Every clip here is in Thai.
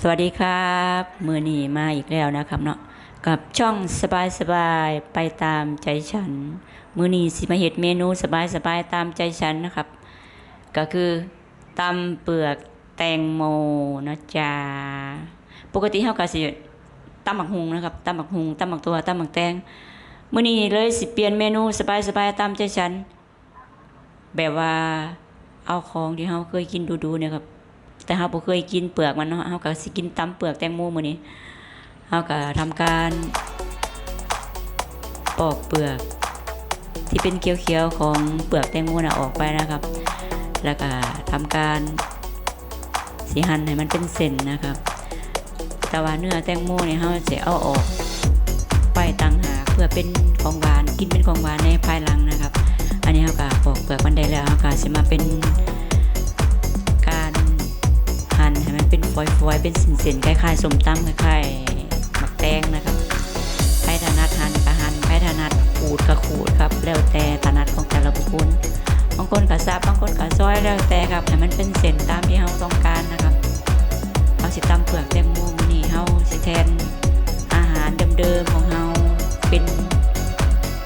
สวัสดีครับ มือนีมาอีกแล้วนะครับเนาะกับช่องสบายสบายไปตามใจฉัน มือนีสิมาเห็ดเมนูสบายสบายตามใจฉันนะครับ ก็คือตำเปลือกแตงโมนะจ๊ะปกติเฮาก็สิตำหมักหุงนะครับตำหมักหุงตำหมักตัวตำหมักแตงมือนีเลยสิเปลี่ยนเมนูสบายสบายตามใจฉัน แบบว่าเอาของที่เฮาเคยกินดูๆเนี่ยครับ แต่เฮาบ่เคยกินเปลือกมันเนาะเฮาก็สิกินตำเปลือกแตงโมมื้อนี้เฮาก็ทำการปอกเปลือก ที่เป็นเขียวๆของเปลือกแตงโมน่ะออกไปนะครับ แล้วก็ทำการสิหั่นให้มันเป็นเส้นนะครับ แต่ว่าเนื้อแตงโมเนี่ยเฮาจะเอาออกไปต่างหากเพื่อเป็นของหวานกินเป็นของหวานในภายหลังนะครับ อันนี้เฮาก็ปอกเปลือกมันได้แล้วเฮาก็สิมาเป็น หั่นให้มันเป็นฝอยๆเป็นเส้นๆคล้ายๆสมตำคล้ายๆหมักแตงนะครับใครถนัดหั่นก็หั่นใครถนัดขูดก็ขูดครับ แล้วแต่ถนัดของแต่ละบุคคลบางคนก็ซับบางคนก็ซอยแล้วแต่ครับให้มันเป็นเส้นตามที่เราต้องการนะครับเอาสิตำเปลือกแตงโมนี้เฮาสิแทนอาหารเดิมๆของเฮาเป็น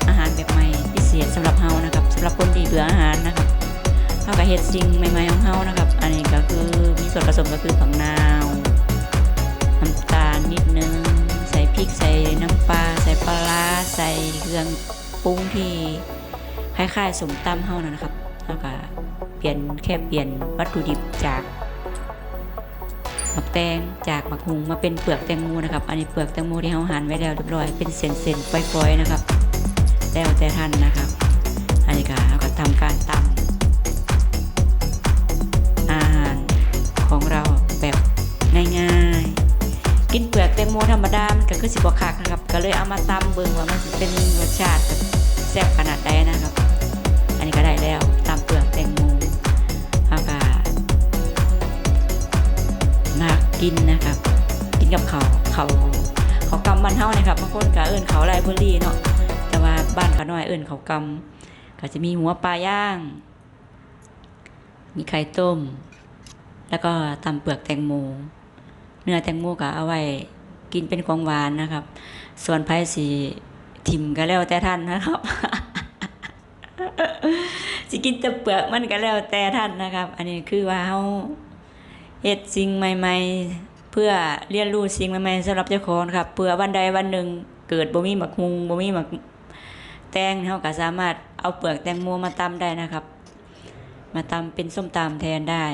อาหารแบบใหม่พิเศษสำหรับเฮานะครับสำหรับคนที่เบื่ออาหารนะครับ เท่ากับเห็ดสิ่งใหม่ๆของเฮานะครับ อันนี้ก็คือมีส่วนผสมก็คือผักนาวน้ำตาลนิดนึง ใส่พริกใส่น้ำปลาใส่ปลาร้าใส่เครื่องปรุงที่คล้ายๆสมตำเฮานั่นนะครับเท่ากับเปลี่ยนแค่เปลี่ยนวัตถุดิบจากหมักแตงจากหมักหุงมาเป็นเปลือกแตงโมนะครับ อันนี้เปลือกแตงโมที่เฮาหั่นไว้แล้วเรียบร้อยเป็นเส้นๆฝอยๆนะครับแล้วแต่ท่านนะครับ อันนี้ก็เราก็ทำ ๆกินเปลือกแตงโมธรรมดา มันก็คือสิบกว่าคักนะครับ ก็เลยเอามาตำเบิ่งว่ามันสิเป็นรสชาติแบบแซ่บขนาดใดนะครับ อันนี้ก็ได้แล้วตำเปลือกแตงโมเอาก็มากินนะครับ กินกับเขาเขาเขากำบ้านเฮานะครับบางคนก็เอิ้นเขาวไรเบอรี่เนาะแต่ว่าบ้านเขาน้อยเอิ้นเขากำก็จะมีหัวปลาย่าง มีไข่ต้ม แล้วก็ตำเปลือกแตงโมเนื้อแตงโมก็เอาไว้ กินเป็นของหวานนะครับ ส่วนไผ่สีทิมก็แล้วแต่ท่านนะครับสิกินแต่เปลือกมันก็แล้วแต่ท่านนะครับ อันนี้คือว่าเฮาเฮ็ดสิ่งใหม่ ๆ เพื่อเรียนรู้สิ่งใหม่ๆสำหรับเจ้าของครับเพื่อวันใดวันหนึ่งเกิดบ่มีหมักฮุงบ่มีหมักแตงเฮาก็สามารถเอาเปลือกแตงโมมาตำได้นะครับ มาตำเป็นส้มตำแทนได้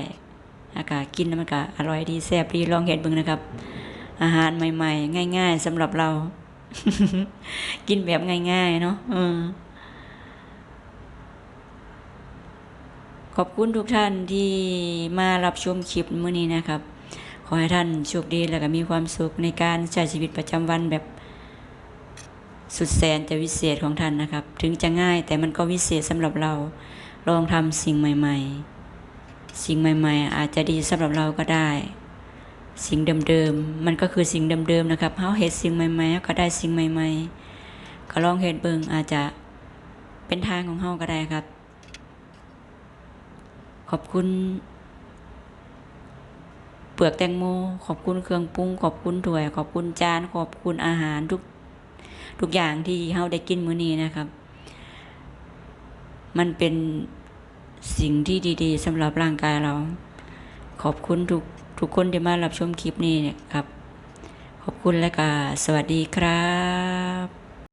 อากาศกินแล้วมันก็อร่อยดีแซ่บดีลองเห็ดบิ่งนะครับ อาหารใหม่ ๆ ง่าย ๆสำหรับเรา กินแบบง่าย ๆ เนาะอขอบคุณทุกท่านที่มารับชมคลิปมื้อนี้นะครับ ขอให้ท่านโชคดีและก็มีความสุขในการใช้ชีวิตประจำวันแบบสุดแสนจะวิเศษของท่านนะครับ ถึงจะง่ายแต่มันก็วิเศษสำหรับเรา ลองทำสิ่งใหม่ ๆ สิ่งใหม่ ๆ อาจจะดีสำหรับเราก็ได้ สิ่งเดิมๆ มันก็คือสิ่งเดิมๆนะครับเฮาเฮ็ดสิ่งใหม่ๆก็ได้สิ่งใหม่ ๆ ก็ลองเฮ็ดเบิ่งอาจจะเป็นทางของเฮาก็ได้ครับ ขอบคุณ เปลือกแตงโม ขอบคุณเครื่องปรุง ขอบคุณถ้วย ขอบคุณจาน ขอบคุณอาหารทุกทุกอย่างที่เฮาได้กินมื้อนี้นะครับ มันเป็นสิ่งที่ดี ๆสำหรับร่างกายเรา ขอบคุณทุก ทุกคนที่มารับชมคลิปนี้เนี่ยครับ ขอบคุณและก็สวัสดีครับ